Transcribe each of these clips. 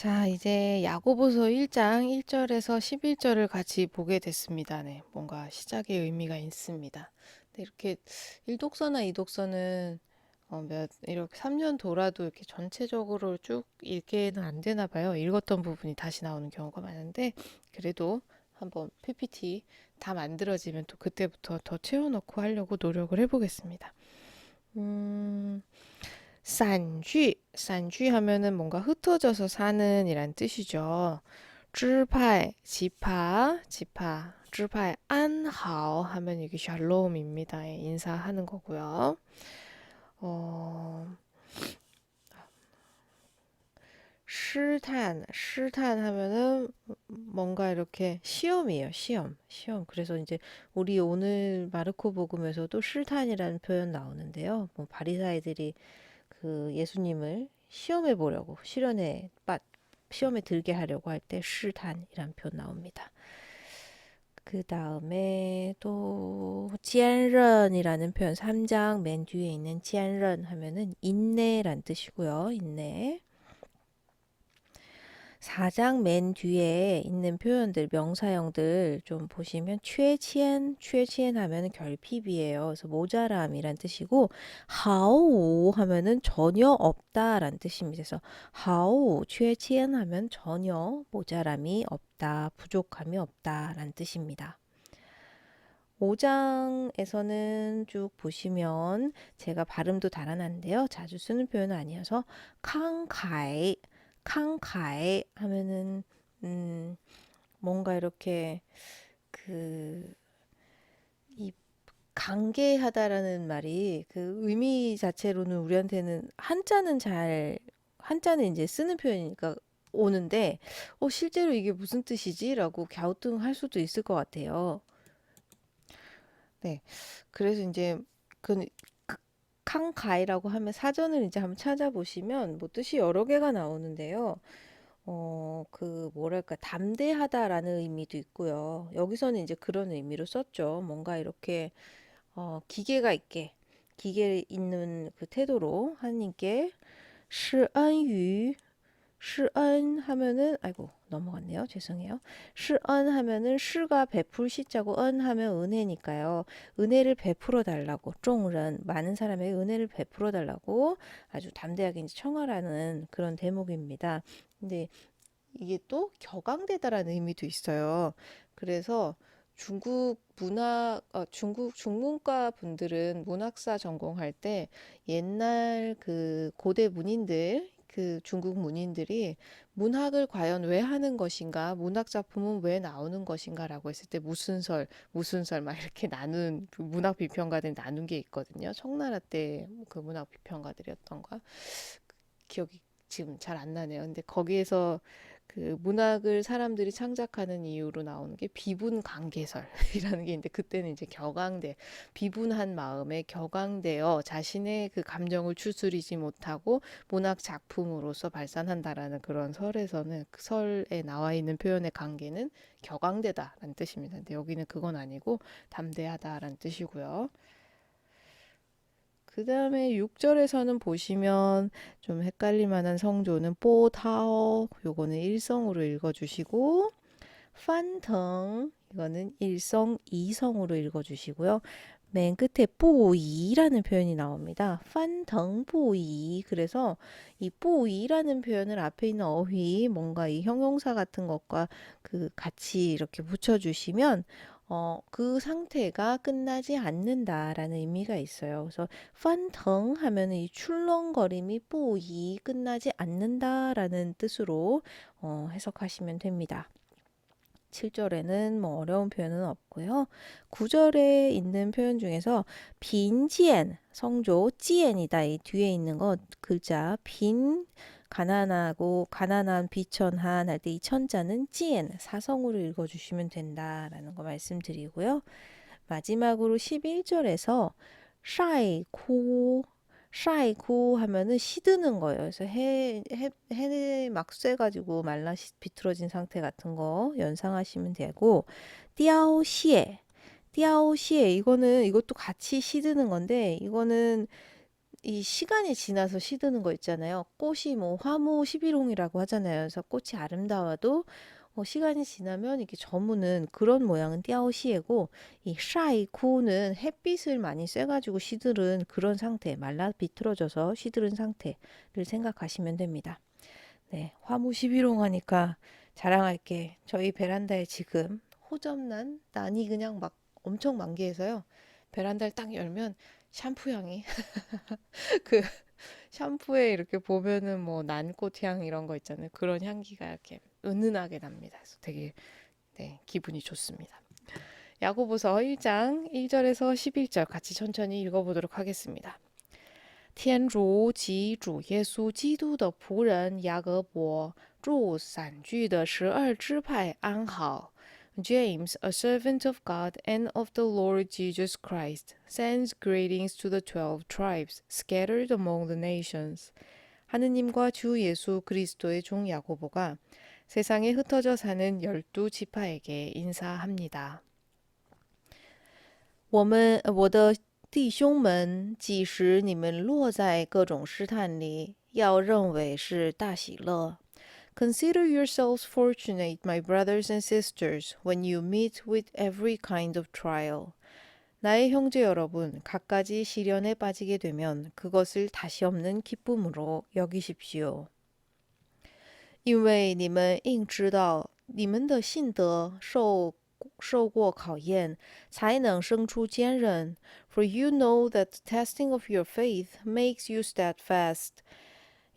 자, 이제 야고보서 1장 1절에서 11절을 같이 보게 됐습니다. 네, 뭔가 시작의 의미가 있습니다. 네, 이렇게 1독서나 2독서는 어, 몇, 이렇게 3년 돌아도 이렇게 전체적으로 쭉 읽게는 안 되나 봐요. 읽었던 부분이 다시 나오는 경우가 많은데, 그래도 한번 PPT 다 만들어지면 또 그때부터 더 채워넣고 하려고 노력을 해보겠습니다. 음, 산쥐, 산쥐 하면은 뭔가 흩어져서 사는 이란 뜻이죠. 지파, 지파, 지파, 지파의 안하오 하면 이게 샬롬입니다. 예, 인사하는 거고요. 어, 실탄, 실탄 하면은 뭔가 이렇게 시험이에요. 시험, 시험. 그래서 이제 우리 오늘 마르코 복음에서도 실탄이라는 표현 나오는데요. 뭐 바리사이들이 그 예수님을 시험해 보려고 실현에 빠 시험에 들게 하려고 할 때 시단이란 표현 나옵니다. 그 다음에 또 지안런이라는 표현 3장 맨 뒤에 있는 지안런 하면은 인내란 뜻이고요. 인내. 4장 맨 뒤에 있는 표현들, 명사형들 좀 보시면 최치엔, 최치엔 하면은 결핍이에요. 그래서 모자람이란 뜻이고 하오 하면은 전혀 없다란 뜻입니다. 그래서 하오, 최치엔 하면 전혀 모자람이 없다, 부족함이 없다란 뜻입니다. 5장에서는 쭉 보시면 제가 발음도 달아놨는데요. 자주 쓰는 표현은 아니어서 캉카이 캉카이 하면은 음 뭔가 이렇게 그이 강개하다라는 말이 그 의미 자체로는 우리한테는 한자는 잘 한자는 이제 쓰는 표현이니까 오는데 어 실제로 이게 무슨 뜻이지라고 갸우뚱할 수도 있을 것 같아요. 네. 그래서 이제 그 칸가이라고 하면 사전을 이제 한번 찾아보시면 뭐 뜻이 여러 개가 나오는데요. 어, 그 뭐랄까 담대하다라는 의미도 있고요. 여기서는 이제 그런 의미로 썼죠. 뭔가 이렇게 어, 기계가 있게 기계 있는 그 태도로 하나님께 시안유 시언 하면은 아이고 넘어갔네요. 죄송해요. 시언 하면은 시가 베풀 시자고 은 하면 은혜니까요. 은혜를 베풀어 달라고 쫑은 많은 사람의 은혜를 베풀어 달라고 아주 담대하게 이제 청하라는 그런 대목입니다. 근데 이게 또 격앙되다라는 의미도 있어요. 그래서 중국 문학 어, 중국 중문과 분들은 문학사 전공할 때 옛날 그 고대 문인들 그 중국 문인들이 문학을 과연 왜 하는 것인가, 문학 작품은 왜 나오는 것인가라고 했을 때 무슨 설, 무슨 설 막 이렇게 나눈 그 문학 비평가들이 나눈 게 있거든요. 청나라 때 그 문학 비평가들이었던가 기억이 지금 잘 안 나네요. 근데 거기에서 그 문학을 사람들이 창작하는 이유로 나오는 게 비분 관계설이라는 게 있는데 그때는 이제 격앙돼 비분한 마음에 격앙되어 자신의 그 감정을 추스리지 못하고 문학 작품으로서 발산한다라는 그런 설에서는 그 설에 나와 있는 표현의 관계는 격앙되다라는 뜻입니다. 근데 여기는 그건 아니고 담대하다라는 뜻이고요. 그 다음에 6절에서는 보시면 좀 헷갈릴 만한 성조는 뽀타오 요거는 일성으로 읽어주시고 판腾이거는 일성 이성으로 읽어주시고요. 맨 끝에 뿌이라는 표현이 나옵니다. 판腾뿌이 그래서 이 뿌이라는 표현을 앞에 있는 어휘 뭔가 이 형용사 같은 것과 그 같이 이렇게 붙여주시면 어, 그 상태가 끝나지 않는다라는 의미가 있어요. 그래서 판腾하면은 이 출렁거림이 뿌이 끝나지 않는다라는 뜻으로 어, 해석하시면 됩니다. 7절에는 뭐 어려운 표현은 없고요. 9절에 있는 표현 중에서 빈지엔 성조 찌엔이다. 이 뒤에 있는 거 글자 빈 가난하고 가난한 비천한 할 때 이 천자는 찌엔 사성으로 읽어주시면 된다라는 거 말씀드리고요. 마지막으로 11절에서 샤이코 샤이코 하면은 시드는 거예요. 그래서 해, 해, 해막 쐬가지고 말라 비틀어진 상태 같은 거 연상하시면 되고 띠아오시에 띠아오시에 이거는 이것도 같이 시드는 건데 이거는 이 시간이 지나서 시드는 거 있잖아요. 꽃이 뭐 화무 11홍이라고 하잖아요. 그래서 꽃이 아름다워도 어, 시간이 지나면 이게 저무는 그런 모양은 띠아오시에고 이 샤이쿠는 햇빛을 많이 쐬가지고 시들은 그런 상태, 말라 비틀어져서 시들은 상태를 생각하시면 됩니다. 네, 화무 11홍 하니까 자랑할게. 저희 베란다에 지금 호접난 난이 그냥 막 엄청 만개해서요. 베란다를 딱 열면 샴푸 향이 그 샴푸에 이렇게 보면은 뭐 난꽃 향 이런 거 있잖아요. 그런 향기가 이렇게 은은하게 납니다. 그래서 되게 네, 기분이 좋습니다. 야고보서 1장 1절에서 11절 같이 천천히 읽어보도록 하겠습니다. 天主及主耶稣基督的仆人雅各伯，祝散居的十二支派安好。 James, a servant of God and of the Lord Jesus Christ, sends greetings to the twelve tribes scattered among the nations. 하느님과 주 예수 그리스도의 종 야고보가 세상에 흩어져 사는 열두 지파에게 인사합니다. 我们我的弟兄们，即使你们落在各种试探里，要认为是大喜乐。 Consider yourselves fortunate, my brothers and sisters, when you meet with every kind of trial. 나의 형제 여러분, 갖가지 시련에 빠지게 되면 그것을 다시 없는 기쁨으로 여기십시오. 因为你们应知道，你们的信德受受过考验，才能生出坚韧。For you know that the testing of your faith makes you steadfast.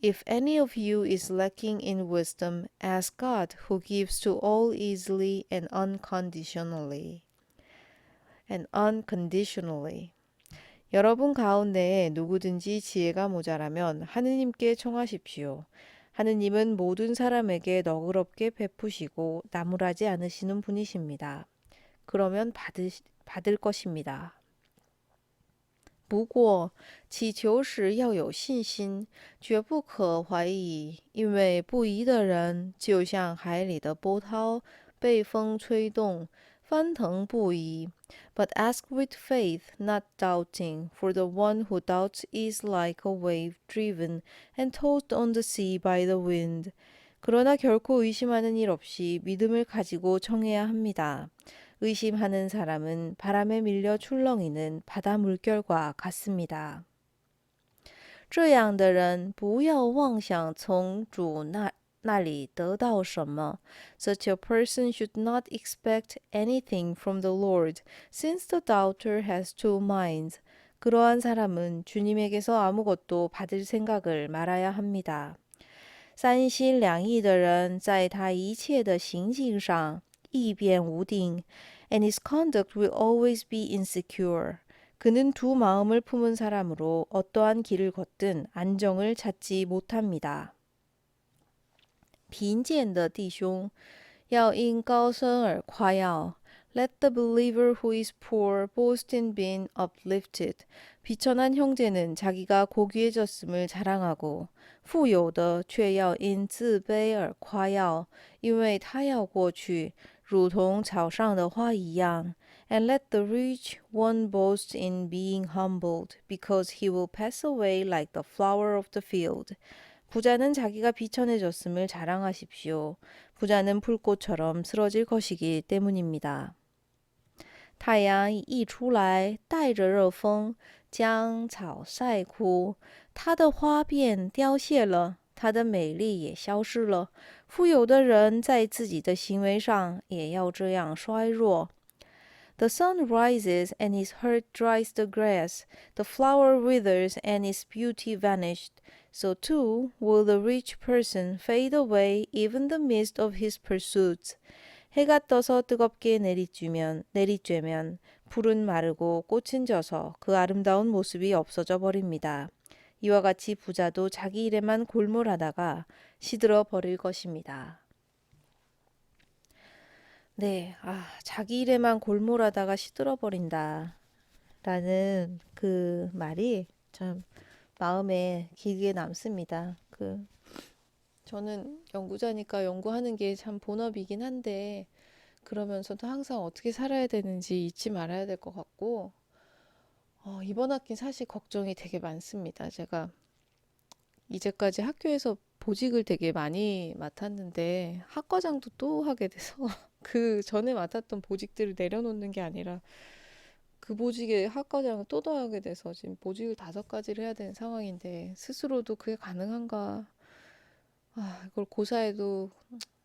if any of you is lacking in wisdom, ask God, who gives to all easily and unconditionally. And unconditionally. 여러분 가운데에 누구든지 지혜가 모자라면 하느님께 청하십시오. 하느님은 모든 사람에게 너그럽게 베푸시고 나무라지 않으시는 분이십니다. 그러면 받으, 받을 것입니다. 不过，祈求时要有信心，绝不可怀疑，因为不疑的人就像海里的波涛，被风吹动，翻腾不已。But ask with faith, not doubting, for the one who doubts is like a wave driven and tossed on the sea by the wind. 그러나 결코 의심하는 일 없이 믿음을 가지고 청해야 합니다. 의심하는 사람은 바람에 밀려 출렁이는 바다 물결과 같습니다. 这样的人不要妄想从主那那里得到什么。Such a person should not expect anything from the Lord, since the doubter has two minds. 그러한 사람은 주님에게서 아무것도 받을 생각을 말아야 합니다. 三心两意的人，在他一切的行径上易变无定, and his conduct will always be insecure. 그는 두 마음을 품은 사람으로 어떠한 길을 걷든 안정을 찾지 못합니다. 贫贱的弟兄要因高升而夸耀。 Let the believer who is poor boast in being uplifted. 비천한 형제는 자기가 고귀해졌음을 자랑하고 富有的却要因自卑而夸耀，因为他要过去 如同草上的花一样。And let the rich one boast in being humbled, because he will pass away like the flower of the field. 부자는 자기가 비천해졌음을 자랑하십시오. 부자는 풀꽃처럼 쓰러질 것이기 때문입니다. 太阳一出来，带着热风，将草晒枯，它的花便凋谢了。 他的美丽也消失了。富有的人在自己的行为上也要这样衰弱。The sun rises and his hurt dries the grass. The flower withers and its beauty vanished. So too will the rich person fade away even the midst of his pursuits. 해가 떠서 뜨겁게 내리쬐면 내리쬐면 풀은 마르고 꽃은 져서 그 아름다운 모습이 없어져 버립니다. 이와 같이 부자도 자기 일에만 골몰하다가 시들어 버릴 것입니다. 네, 아, 자기 일에만 골몰하다가 시들어 버린다. 라는 그 말이 참 마음에 길게 남습니다. 그, 저는 연구자니까 연구하는 게 참 본업이긴 한데, 그러면서도 항상 어떻게 살아야 되는지 잊지 말아야 될 것 같고, 어, 이번 학기 사실 걱정이 되게 많습니다. 제가 이제까지 학교에서 보직을 되게 많이 맡았는데, 학과장도 또 하게 돼서, 그 전에 맡았던 보직들을 내려놓는 게 아니라, 그 보직에 학과장을 또 더하게 돼서 지금 보직을 다섯 가지를 해야 되는 상황인데, 스스로도 그게 가능한가, 아, 이걸 고사해도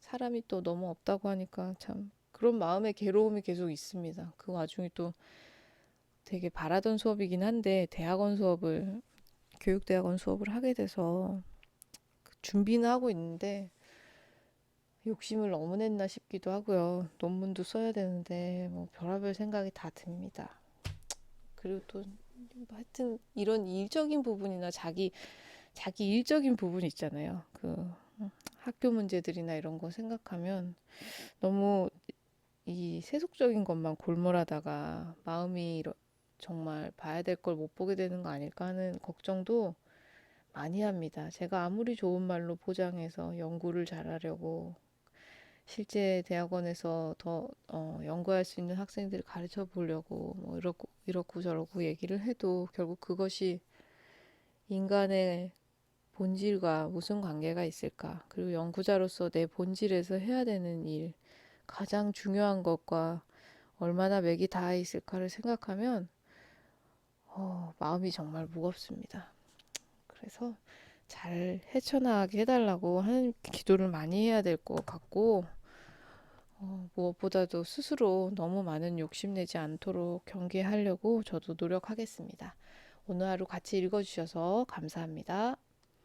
사람이 또 너무 없다고 하니까 참 그런 마음의 괴로움이 계속 있습니다. 그 와중에 또 되게 바라던 수업이긴 한데 대학원 수업을 교육대학원 수업을 하게 돼서 그 준비는 하고 있는데 욕심을 너무 냈나 싶기도 하고요. 논문도 써야 되는데 뭐 별의별 생각이 다 듭니다. 그리고 또뭐 하여튼 이런 일적인 부분이나 자기 자기 일적인 부분 있잖아요. 그 학교 문제들이나 이런 거 생각하면 너무 이 세속적인 것만 골몰하다가 마음이 이러- 정말 봐야 될 걸 못 보게 되는 거 아닐까 하는 걱정도 많이 합니다. 제가 아무리 좋은 말로 포장해서 연구를 잘하려고 실제 대학원에서 더 어, 연구할 수 있는 학생들을 가르쳐 보려고 뭐 이렇고 이렇고 저렇고 얘기를 해도 결국 그것이 인간의 본질과 무슨 관계가 있을까? 그리고 연구자로서 내 본질에서 해야 되는 일, 가장 중요한 것과 얼마나 맥이 닿아 있을까를 생각하면 어, 마음이 정말 무겁습니다. 그래서 잘 헤쳐나가게 해달라고 하는 기도를 많이 해야 될 것 같고 어, 무엇보다도 스스로 너무 많은 욕심내지 않도록 경계하려고 저도 노력하겠습니다. 오늘 하루 같이 읽어주셔서 감사합니다.